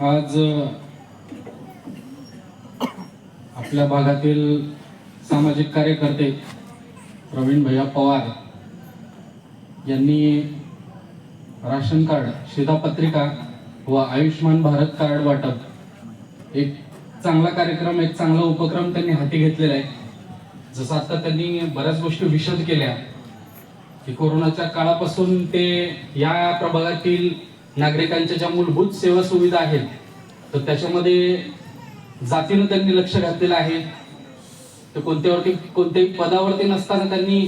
आज आपल्या भागातील सामाजिक कार्यकर्ते प्रवीण भैया पवार यांनी राशन कार्ड शिधापत्रिका व आयुष्यमान भारत कार्ड वाटप एक चांगला कार्यक्रम एक चांगला उपक्रम त्यांनी हाती घेतलेला आहे. जसं आता त्यांनी बऱ्याच गोष्टी विशद केल्या की कोरोनाच्या काळापासून ते या प्रभागातील नागरिकांच्या ज्या मूलभूत सेवा सुविधा आहेत तर त्याच्यामध्ये जातीनं त्यांनी लक्ष घातलेलं आहे. तर कोणत्यावरती कोणत्याही पदावरती नसताना त्यांनी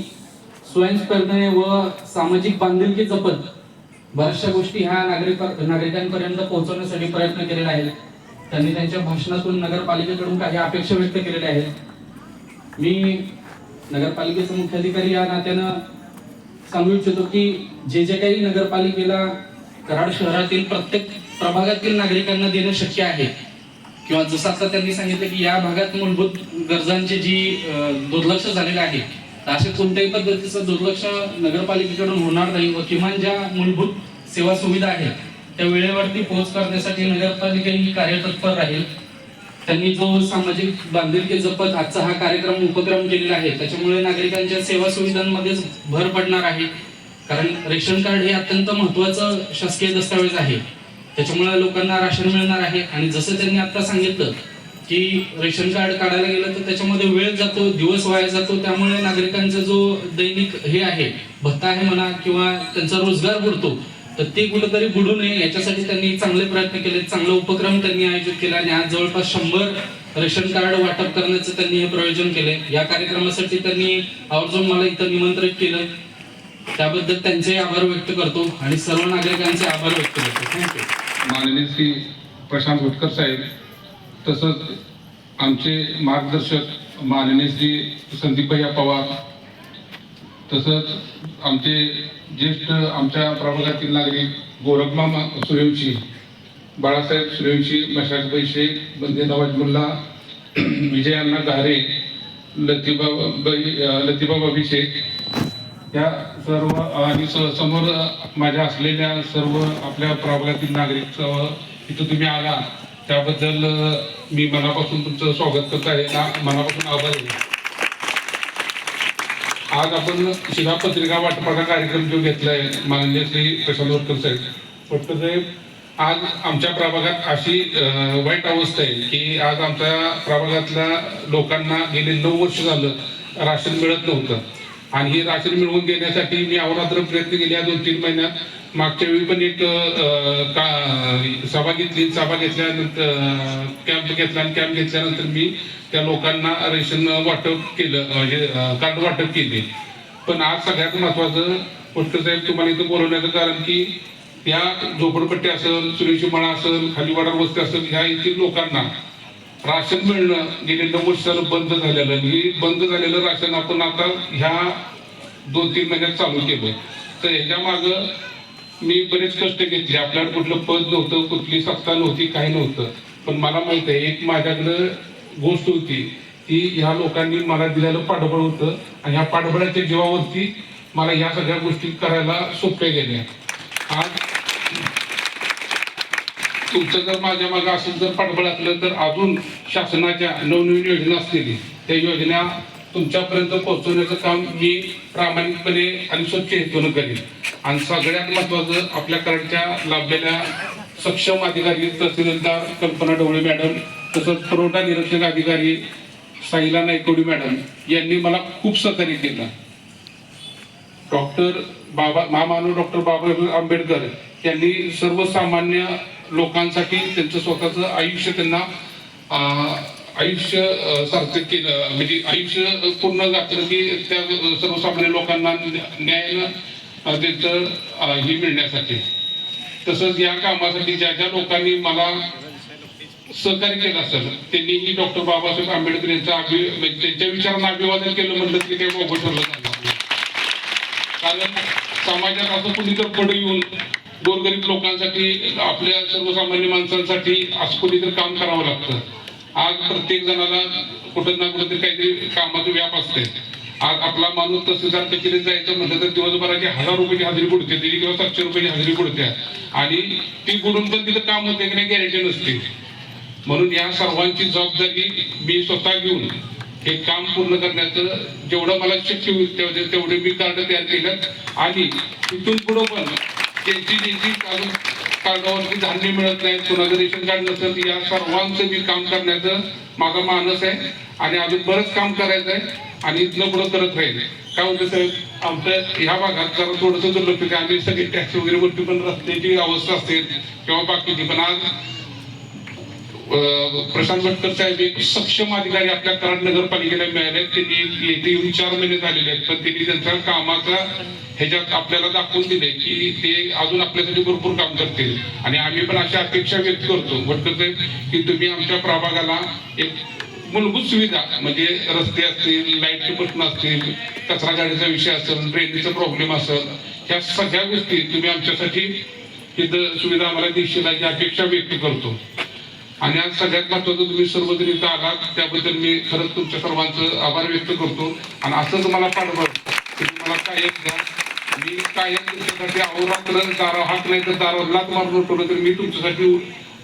स्वयंस्फूर्तीने व सामाजिक बांधिलकी जपत बऱ्याचशा गोष्टी ह्या नागरिक नागरिकांपर्यंत पोहोचवण्यासाठी प्रयत्न केलेले आहेत. त्यांनी त्यांच्या भाषणातून नगरपालिकेकडून काही अपेक्षा व्यक्त केलेल्या आहेत. मी नगरपालिकेचा मुख्याधिकारी या नात्यानं सांगू इच्छितो की जे जे काही नगरपालिकेला कराड शहरातील प्रत्येक प्रभागातील नागरिकांना देणं शक्य आहे. किंवा जसं आता त्यांनी सांगितलं की या भागात मूलभूत गरजांचे जी दुर्लक्ष झालेलं आहे तर अशा कोणत्याही पद्धतीचं दुर्लक्ष नगरपालिकेकडून होणार नाही व किमान ज्या मूलभूत सेवा सुविधा आहेत त्या वेळेवरती पोहोच करण्यासाठी नगरपालिका ही कार्यतत्पर राहील. त्यांनी जो सामाजिक बांधिलकी जपत आजचा हा कार्यक्रम उपक्रम केलेला आहे त्याच्यामुळे नागरिकांच्या सेवा सुविधांमध्येच भर पडणार आहे. कारण रेशन कार्ड हे अत्यंत महत्वाचं शासकीय दस्तावेज आहे. त्याच्यामुळे लोकांना राशन मिळणार आहे. आणि जसं त्यांनी आता सांगितलं की रेशन कार्ड काढायला गेलं तर त्याच्यामध्ये वेळ जातो दिवस वाया जातो. त्यामुळे नागरिकांचा जो दैनिक हे आहे भत्ता आहे म्हणा किंवा त्यांचा रोजगार बुडतो तर ते कुठेतरी बुडू नये. याच्यासाठी त्यांनी चांगले प्रयत्न केले चांगला उपक्रम त्यांनी आयोजित केला आणि आज जवळपास शंभर रेशन कार्ड वाटप करण्याचं त्यांनी हे प्रयोजन केले. या कार्यक्रमासाठी त्यांनी आवर्जून मला इथं निमंत्रित केलं. त्याबद्दल त्यांचे आभार व्यक्त करतो आणि सर्व नागरिकांचे आभार व्यक्त करतो. थँक्यू माननीय श्री प्रशांत होटकर साहेब तसंच आमचे मार्गदर्शक माननीय श्री संदीप भैया पवार तसंच आमचे ज्येष्ठ आमच्या प्रभागातील नागरिक गोरखमामा सूर्यवंशी बाळासाहेब सूर्यवंशी मशाकबाई शेख बंदे नवाज मुल्ला विजयांना गारे लतिबाबाई लतीबाबा अभिषेक या सर्व आणि समोर माझ्या असलेल्या सर्व आपल्या प्रभागातील नागरिक इथं तुम्ही आला. त्याबद्दल मी मनापासून तुमचं स्वागत करत आहे मनापासून आभार आहे. आज आपण शिधापत्रिका वाटपाचा कार्यक्रम जो घेतला आहे माननीय श्री प्रशांत वटकर साहेब. फक्त साहेब आज आमच्या प्रभागात अशी वाईट अवस्था आहे की आज आमच्या प्रभागातल्या लोकांना गेले नऊ वर्ष झालं राशन मिळत नव्हतं. आणि हे राशन मिळवून देण्यासाठी मी अहोरात्र प्रयत्न केले या दोन तीन महिन्यात. मागच्या वेळी पण एक का सभा घेतली. सभा घेतल्यानंतर कॅम्प घेतला आणि कॅम्प घेतल्यानंतर मी त्या लोकांना रेशन वाटप केलं. म्हणजे कार्ड वाटप केले. पण आज सगळ्यात महत्वाचं गोष्ट साहेब तुम्हाला इथं बोलवण्याचं कारण की या झोपडपट्टी असेल सुरेश मळा असेल खालीवाडा वस्ती असेल ह्या येथील लोकांना राशन मिळणं गेले नव्वद साल बंद झालेलं हे बंद झालेलं राशन आपण आता ह्या दोन तीन महिन्यात चालू केलं तर ह्याच्या मागं मी बरेच कष्ट घेतले. आपल्याला कुठलं पद नव्हतं कुठली सत्ता नव्हती काही नव्हतं. पण मला माहीत आहे एक माझ्याकडं गोष्ट होती ती ह्या लोकांनी मला दिलेलं पाठबळ होतं आणि ह्या पाठबळाच्या जीवावरती मला ह्या सगळ्या गोष्टी करायला सोप्या गेल्या आज तुमचं जर माझ्या मागे असं जर पाठबळ असलं तर अजून शासनाच्या नवनवीन योजना असतील त्या योजना तुमच्यापर्यंत पोहोचवण्याचं काम मी प्रामाणिकपणे आणि स्वच्छ हेतून करेन. आणि सगळ्यात महत्वाचं आपल्याकडच्या लाभलेल्या सक्षम अधिकारी तहसीलदार कल्पना ढवळे मॅडम तसंच पुरवठा निरीक्षक अधिकारी साईला नायकोडी मॅडम यांनी मला खूप सहकार्य केलं. डॉक्टर बाबा महामानव डॉक्टर बाबासाहेब आंबेडकर यांनी सर्वसामान्य लोकांसाठी त्यांचं स्वतःचं आयुष्य त्यांना आयुष्य सार्थक केलं. म्हणजे आयुष्य पूर्ण घातलं की त्या सर्वसामान्य लोकांना न्याय त्यांचं हे मिळण्यासाठी. तसंच या कामासाठी ज्या ज्या लोकांनी मला सहकार्य केलं असेल त्यांनीही डॉक्टर बाबासाहेब आंबेडकर यांचा अभि म्हणजे त्यांच्या विचारांना अभिवादन केलं म्हणलं की काही मोठं ठरलं कारण समाजात असं कुणी तर पुढे येऊन गोरगरीब लोकांसाठी आपल्या सर्वसामान्य माणसांसाठी असं तर काम करावं लागतं. आज प्रत्येक जणाला कुठं ना कुठं तरी काहीतरी कामाचं व्याप असते आज आपला माणूस तहसीलदार कचेरीत जायचं म्हटलं तर दिवसभराची हजार रुपयाची हजेरी बुडते त्याची किंवा सातशे रुपयाची हजेरी बुडते. आणि ती बुडून पण तिथं काम होते की नाही गॅरंटी नसते. म्हणून या सर्वांची जबाबदारी मी स्वतः घेऊन हे काम पूर्ण करण्याचं जेवढं मला शक्य होईल तेवढे मी कार्ड तयार केलं. आणि तिथून पुढं पण त्यांची ज्यांची कागद कार्डावरती धान्य मिळत नाही. कोणाचं रेशन कार्ड नसत या सर्वांचं मी काम करण्याचं माझा मानस आहे. आणि अजून बरंच काम करायचं आहे. आणि इथलं पुढं करत राहील. काय होतं साहेब आमच्या ह्या भागात जरा थोडंसं दुर्लक्ष आम्ही सगळे टॅक्स वगैरे वरती पण रस्त्याची अवस्था असते. किंवा बाकीची. पण आज प्रशांत भटकर साहेब एक सक्षम अधिकारी आपल्या कराड नगरपालिकेला मिळाले. त्यांनी येथे येऊन चार महिने झालेले आहेत. पण त्यांनी त्यांच्या कामाचा ह्याच्यात आपल्याला दाखवून दिले की ते अजून आपल्यासाठी भरपूर काम करतील. आणि आम्ही पण अशा अपेक्षा व्यक्त करतो. भटकर साहेब की तुम्ही आमच्या प्रभागाला एक मूलभूत सुविधा म्हणजे रस्ते असतील लाईटचे प्रश्न असतील कचरा गाडीचा विषय असेल ड्रेनेजचा प्रॉब्लेम असेल ह्या सगळ्या गोष्टी तुम्ही आमच्यासाठी सुविधा आम्हाला दिशील याची अपेक्षा व्यक्त करतो. आणि आज सगळ्यात महत्वाचं तुम्ही सर्वजण इथं आलात त्याबद्दल मी खरंच तुमच्या सर्वांचं आभार व्यक्त करतो. आणि असंच मला पाठवलं तुम्ही मला काय द्या. मी कायम तुमच्यासाठी अहोरात्र दारा हात नाही तर दारावर लात मारून उठवलं तर मी तुमच्यासाठी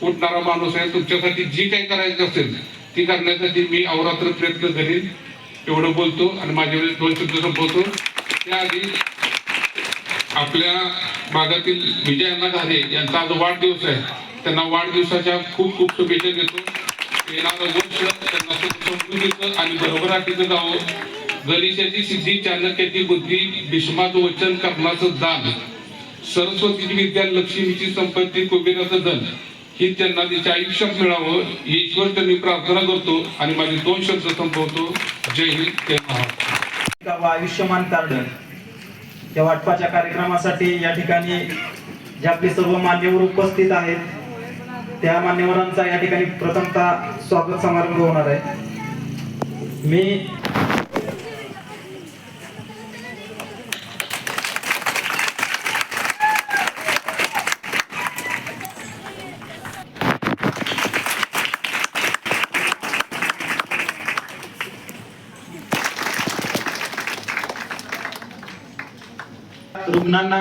उठणारा माणूस आहे. तुमच्यासाठी जी काही करायचं असेल ती करण्यासाठी मी अहोरात्र प्रयत्न करीन. एवढं बोलतो आणि माझ्या वेळेस दोन शब्द संपवतो. त्याआधी आपल्या भागातील विजय अण्णा घारे यांचा आज वाढदिवस आहे. त्यांना वाढदिवसाच्या खूप खूप शुभेच्छा देतो. येणारं वर्ष त्यांना सुख समृद्धीचं आणि भरभराटीचं जावं. गणेशाची सिद्धी चाणक्याची बुद्धी भीष्माचं वचन कर्णाचं दान. सरस्वतीची विद्या लक्ष्मीची संपत्ती कुबेराचं धन. ही त्यांना तिच्या आयुष्यात मिळावं. ही ईश्वर त्यांनी प्रार्थना करतो आणि माझे दोन शब्द संपवतो. जय हिंद जय महाराष्ट्र. आयुष्यमान कार्ड. या वाटपाच्या कार्यक्रमासाठी या ठिकाणी जे आपले सर्व मान्यवर उपस्थित आहेत त्या मान्यवरांचा या ठिकाणी प्रथमतः स्वागत समारंभ होणार आहे. मी रुग्णांना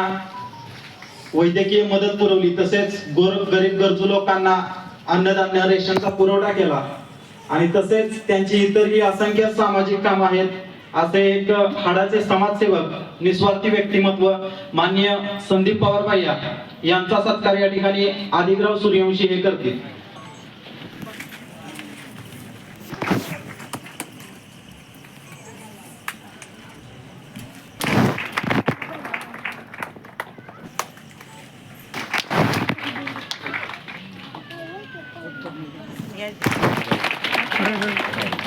वैद्यकीय मदत पुरवली. तसेच गोर गरीब गरजू लोकांना अन्नधान्य रेशनचा पुरवठा केला. आणि तसेच त्यांची इतरही असंख्य सामाजिक काम आहेत. असे एक हाडाचे समाजसेवक निस्वार्थी व्यक्तिमत्व मान्य संदीप पवार भैया यांचा सत्कार या ठिकाणी आदिग्राव सूर्यवंशी हे करतील. やりたい。